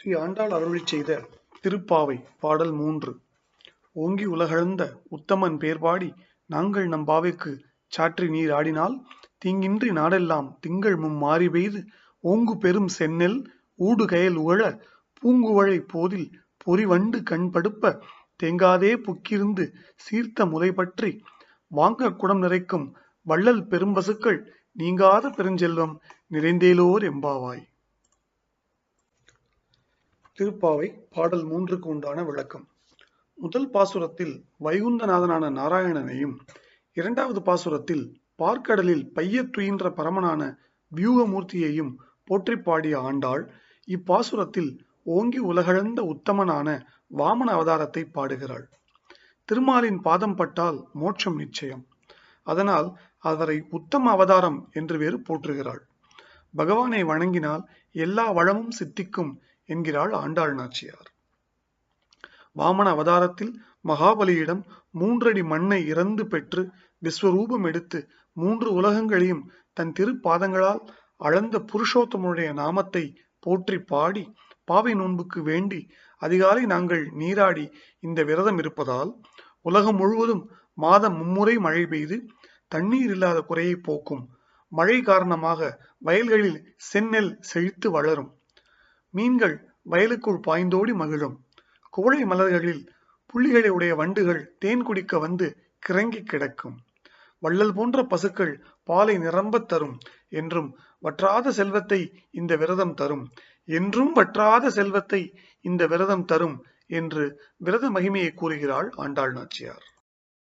ஸ்ரீ ஆண்டாள் அருளிச் செய்த திருப்பாவை பாடல் மூன்று. ஓங்கி உலகழ்ந்த உத்தமன் பேர்பாடி நாங்கள் நம் பாவைக்கு சாற்றி நீர் ஆடினால் தீங்கின்றி நாடெல்லாம் திங்கள் மும் மாறி பெய்து ஓங்கு பெரும் செந்நெல் ஊடு கயல் உழ பூங்குவழை போதில் பொறிவண்டு கண் படுப்ப தேங்காதே புக்கிருந்து சீர்த்த முலை பற்றி வாங்க குடம் நிறைக்கும் வள்ளல் பெரும்பசுக்கள் நீங்காத பெருஞ்செல்வம் நிறைந்தேலோர் எம்பாவாய். திருப்பாவை பாடல் மூன்றுக்கு உண்டான விளக்கம். முதல் பாசுரத்தில் வைகுந்தநாதனான நாராயணனையும் இரண்டாவது பாசுரத்தில் பார்க்கடலில் பையத் துயின்ற பரமனான வியூகமூர்த்தியையும் போற்றி பாடிய ஆண்டாள் இப்பாசுரத்தில் ஓங்கி உலகளந்த உத்தமனான வாமன அவதாரத்தை பாடுகிறாள். திருமாலின் பாதம் பட்டால் மோட்சம் நிச்சயம். அதனால் அவரை உத்தம அவதாரம் என்று வேறு போற்றுகிறாள். பகவானை வணங்கினால் எல்லா வளமும் சித்திக்கும் என்கிறாள் ஆண்டாள் நாச்சியார். வாமன அவதாரத்தில் மகாபலியிடம் மூன்றடி மண்ணை இறந்து பெற்று விஸ்வரூபம் எடுத்து மூன்று உலகங்களையும் தன் திருப்பாதங்களால் அளந்த புருஷோத்தமனுடைய நாமத்தை போற்றி பாடி பாவை நோன்புக்கு வேண்டி அதிகாலை நாங்கள் நீராடி இந்த விரதம் இருப்பதால் உலகம் முழுவதும் மாதம் மும்முறை மழை பெய்து தண்ணீர் இல்லாத குறையை போக்கும். மழை காரணமாக வயல்களில் செந்நெல் செழித்து வளரும். மீன்கள் வயலுக்குள் பாய்ந்தோடி மகிழும். கோழை மலர்களில் புள்ளிகளை உடைய வண்டுகள் தேன் குடிக்க வந்து கிறங்கி கிடக்கும். வள்ளல் போன்ற பசுக்கள் பாலை நிரம்பத் தரும் என்றும் வற்றாத செல்வத்தை இந்த விரதம் தரும். என்றும் வற்றாத செல்வத்தை இந்த விரதம் தரும் என்று விரத மகிமையை கூறுகிறாள் ஆண்டாள் நாச்சியார்.